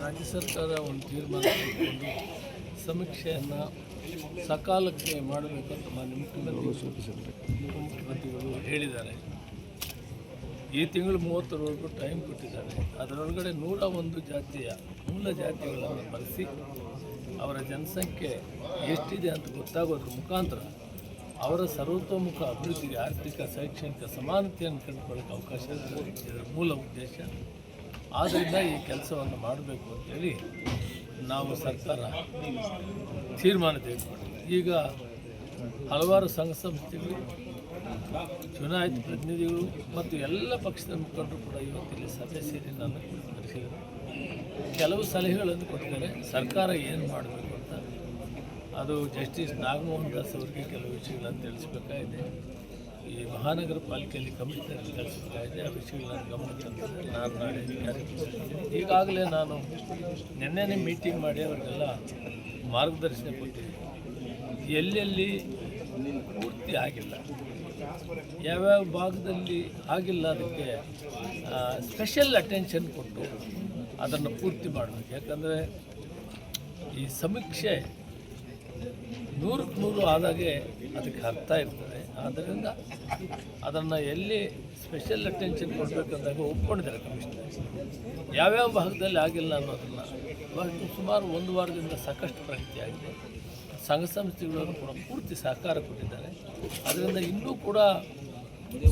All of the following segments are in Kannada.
ರಾಜ್ಯ ಸರ್ಕಾರ ಒಂದು ತೀರ್ಮಾನ ತೆಗೆದುಕೊಂಡು ಸಮೀಕ್ಷೆಯನ್ನು ಸಕಾಲಕ್ಕೆ ಮಾಡಬೇಕಂತ ಮಾನ್ಯ ಮುಖ್ಯಮಂತ್ರಿ ಮುಖ್ಯಮಂತ್ರಿಗಳು ಹೇಳಿದ್ದಾರೆ. ಈ ತಿಂಗಳು ಮೂವತ್ತರವರೆಗೂ ಟೈಮ್ ಕೊಟ್ಟಿದ್ದಾರೆ. ಅದರೊಳಗಡೆ ನೂರ ಒಂದು ಜಾತಿಯ ಮೂಲ ಜಾತಿಗಳನ್ನು ಬಳಸಿ ಅವರ ಜನಸಂಖ್ಯೆ ಎಷ್ಟಿದೆ ಅಂತ ಗೊತ್ತಾಗೋದ್ರ ಮುಖಾಂತರ ಅವರ ಸರ್ವತೋಮುಖ ಅಭಿವೃದ್ಧಿಗೆ ಆರ್ಥಿಕ, ಶೈಕ್ಷಣಿಕ ಸಮಾನತೆಯನ್ನು ಕಂಡುಕೊಳ್ಳೋಕೆ ಅವಕಾಶ ಇದೆ ಇದರ ಮೂಲ ಉದ್ದೇಶ ಆದ್ದರಿಂದ ಈ ಕೆಲಸವನ್ನು ಮಾಡಬೇಕು ಅಂತೇಳಿ ನಾವು ಸರ್ಕಾರ ತೀರ್ಮಾನ ತೆಗೆದುಕೊಂಡಿದೆ. ಈಗ ಹಲವಾರು ಸಂಘ ಸಂಸ್ಥೆಗಳು, ಚುನಾಯಿತ ಪ್ರತಿನಿಧಿಗಳು ಮತ್ತು ಎಲ್ಲ ಪಕ್ಷದ ಮುಖಂಡರು ಕೂಡ ಇವತ್ತಿಲ್ಲಿ ಸಭೆ ಸೇರಿ ನನ್ನ ಪರಿಶೀಲನೆ ಕೆಲವು ಸಲಹೆಗಳನ್ನು ಕೊಟ್ಟಿದ್ದಾರೆ. ಸರ್ಕಾರ ಏನು ಮಾಡಬೇಕು ಅಂತ ಅದು ಜಸ್ಟಿಸ್ ನಾಗಮೋಹನ್ ದಾಸ್ ಅವರಿಗೆ ಕೆಲವು ವಿಷಯಗಳನ್ನು ತಿಳಿಸಬೇಕಾಗಿದೆ. ಈ ಮಹಾನಗರ ಪಾಲಿಕೆಯಲ್ಲಿ ಕಮಿಷನರ್ ತಿಳಿಸಬೇಕಾಗಿದೆ ಆ ವಿಷಯಗಳನ್ನು ಗಮನ ನಾನು ನಾಳೆ ಕಾರ್ಯಕ್ರಮ ಈಗಾಗಲೇ ನಾನು ನಿನ್ನೆನೇ ಮೀಟಿಂಗ್ ಮಾಡಿ ಅವರಿಗೆಲ್ಲ ಮಾರ್ಗದರ್ಶನ ಕೊಟ್ಟಿದ್ದೀನಿ. ಎಲ್ಲೆಲ್ಲಿ ಪೂರ್ತಿ ಆಗಿಲ್ಲ. ಯಾವ್ಯಾವ ಭಾಗದಲ್ಲಿ ಆಗಿಲ್ಲ ಅದಕ್ಕೆ ಸ್ಪೆಷಲ್ ಅಟೆನ್ಷನ್ ಕೊಟ್ಟು ಅದನ್ನು ಪೂರ್ತಿ ಮಾಡಬೇಕು. ಯಾಕಂದರೆ ಈ ಸಮೀಕ್ಷೆ ನೂರಕ್ಕೆ ನೂರು ಆದಾಗೆ ಅದಕ್ಕೆ ಅರ್ಥ ಇರ್ತದೆ. ಆದ್ದರಿಂದ ಅದನ್ನು ಎಲ್ಲಿ ಸ್ಪೆಷಲ್ ಅಟೆನ್ಷನ್ ಕೊಡಬೇಕಂದಾಗ ಒಪ್ಕೊಂಡಿದ್ದಾರೆ ಕಮಿಷನರ್ ಯಾವ್ಯಾವ ಭಾಗದಲ್ಲಿ ಆಗಿಲ್ಲ ಅನ್ನೋದನ್ನು ಇವಾಗ ಸುಮಾರು ಒಂದು ವಾರದಿಂದ ಸಾಕಷ್ಟು ಪ್ರಗತಿ ಆಗಿದೆ. ಸಂಘ ಸಂಸ್ಥೆಗಳನ್ನು ಕೂಡ ಪೂರ್ತಿ ಸಹಕಾರ ಕೊಟ್ಟಿದ್ದಾರೆ. ಅದರಿಂದ ಇನ್ನೂ ಕೂಡ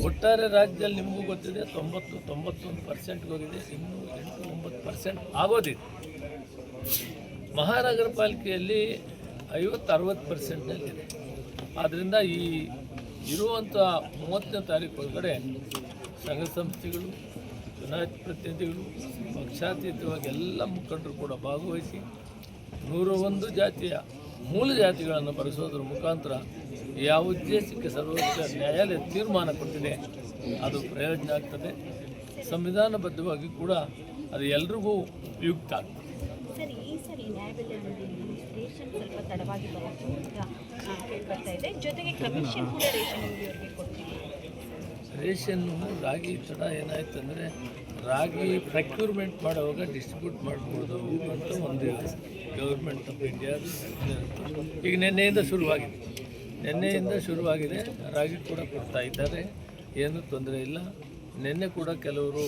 ಒಟ್ಟಾರೆ ರಾಜ್ಯದಲ್ಲಿ ನಿಮಗೂ ಗೊತ್ತಿದೆ, ತೊಂಬತ್ತು, ತೊಂಬತ್ತೊಂದು ಪರ್ಸೆಂಟ್ಗೆ ಹೋಗಿದೆ, ಇನ್ನೂ ಎಂಟು, ಒಂಬತ್ತು ಪರ್ಸೆಂಟ್ ಆಗೋದಿದೆ ಮಹಾನಗರ ಪಾಲಿಕೆಯಲ್ಲಿ ಐವತ್ತು, ಅರವತ್ತು ಪರ್ಸೆಂಟ್ನಲ್ಲಿದೆ ಆದ್ದರಿಂದ ಈ ಇರುವಂಥ ಮೂವತ್ತನೇ ತಾರೀಕು ಒಳಗಡೆ ಸಂಘ ಸಂಸ್ಥೆಗಳು ಚುನಾಯಿತ ಪ್ರತಿನಿಧಿಗಳು, ಪಕ್ಷಾತೀತವಾಗಿ ಎಲ್ಲ ಮುಖಂಡರು ಕೂಡ ಭಾಗವಹಿಸಿ ನೂರ ಒಂದು ಜಾತಿಯ ಮೂಲ ಜಾತಿಗಳನ್ನು ಬಳಸೋದ್ರ ಮುಖಾಂತರ ಯಾವ ಉದ್ದೇಶಕ್ಕೆ ಸರ್ವೋಚ್ಚ ನ್ಯಾಯಾಲಯ ತೀರ್ಮಾನ ಕೊಟ್ಟಿದೆ, ಅದು ಪ್ರಯೋಜನ ಆಗ್ತದೆ. ಸಂವಿಧಾನಬದ್ಧವಾಗಿ ಕೂಡ ಅದು ಎಲ್ರಿಗೂ ಉಪಯುಕ್ತ ಆಗ್ತದೆ. ನ್ಯಾಯಬೆಲೆಯಲ್ಲಿ ರೇಷನ್ ಸ್ವಲ್ಪ ತಡವಾಗಿ ಬರೋದು ಆ, ಕೇಳ್ಬರ್ತಾ ಇದೆ ಜೊತೆಗೆ ಕಮಿಷನ್ ಕೂಡ ರೇಷನ್ ಅಂಗಡಿಯವರಿಗೆ ಕೊಡ್ತೀವಿ. ರೇಷನ್ನು ರಾಗಿ ತಡ ಏನಾಯ್ತು ಅಂದರೆ ರಾಗಿ ಪ್ರಕ್ಯೂರ್ಮೆಂಟ್ ಮಾಡುವಾಗ ಡಿಸ್ಟ್ರಿಬ್ಯೂಟ್ ಮಾಡ್ಬೋದು ಅಂತ ಒಂದು ಗೌರ್ಮೆಂಟ್ ಆಫ್ ಇಂಡಿಯಾ ಈಗ ನಿನ್ನೆಯಿಂದ ಶುರುವಾಗಿದೆ. ನಿನ್ನೆಯಿಂದ ಶುರುವಾಗಿದೆ. ರಾಗಿ ಕೂಡ ಕೊಡ್ತಾ ಇದ್ದಾರೆ. ಏನೂ ತೊಂದರೆ ಇಲ್ಲ. ನಿನ್ನೆ ಕೂಡ ಕೆಲವರು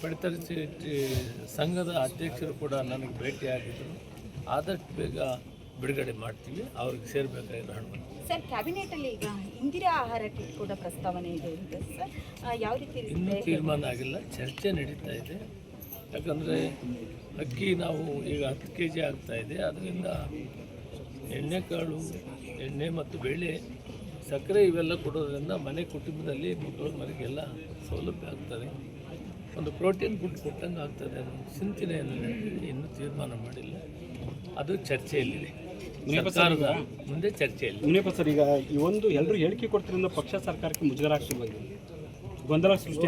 ಪಡಿತರ ಚೀಟಿ ಸಂಘದ ಅಧ್ಯಕ್ಷರು ಕೂಡ ನನಗೆ ಭೇಟಿಯಾಗಿದ್ದರು ಆದಷ್ಟು ಬೇಗ ಬಿಡುಗಡೆ ಮಾಡ್ತೀವಿ ಅವ್ರಿಗೆ ಸೇರಬೇಕಾಗಿರೋ ಹಣ್ಣು ಸರ್ ಕ್ಯಾಬಿನೆಟಲ್ಲಿ ಈಗ ಇಂದಿರಾ ಆಹಾರ ಕಿಟ್ ಕೂಡ ಪ್ರಸ್ತಾವನೆ ಇದೆ ಅಂತ ಸರ್. ಯಾವ ರೀತಿ ಇನ್ನೂ? ತೀರ್ಮಾನ ಆಗಿಲ್ಲ ಚರ್ಚೆ ನಡೀತಾ ಇದೆ. ಯಾಕಂದರೆ ಅಕ್ಕಿ ನಾವು ಈಗ ಹತ್ತು ಕೆ ಜಿ ಆಗ್ತಾ ಇದೆ. ಅದರಿಂದ ಎಣ್ಣೆಕಾಳು ಎಣ್ಣೆ ಮತ್ತು ಬೇಳೆ ಸಕ್ಕರೆ ಇವೆಲ್ಲ ಕೊಡೋದ್ರಿಂದ ಮನೆ ಕುಟುಂಬದಲ್ಲಿ ಮಕ್ಕಳು ಮನೆಗೆಲ್ಲ ಸೌಲಭ್ಯ ಆಗ್ತದೆ. ಒಂದು ಪ್ರೋಟೀನ್ ಗುಡ್ ಕೊಟ್ಟಂಗೆ ಆಗ್ತದೆ ಅನ್ನೋ ಚಿಂತನೆಯನ್ನು ಇನ್ನೂ ತೀರ್ಮಾನ ಮಾಡಿಲ್ಲ. ಅದು ಚರ್ಚೆಯಲ್ಲಿದೆ. ಸರ್ಕಾರದ ಮುಂದೆ ಚರ್ಚೆಯಲ್ಲಿ. ಮುನಿಯಪ್ಪ ಸರ್ ಈಗ ಈ ಒಂದು ಎಲ್ಲರೂ ಹೇಳಿಕೆ ಕೊಡ್ತಿರೋದ್ರಿಂದ ಪಕ್ಷ ಸರ್ಕಾರಕ್ಕೆ ಮುಜುಗರ ಆಗ್ತಿರ್ಬೋದು ಗೊಂದಲ ಸೃಷ್ಟಿ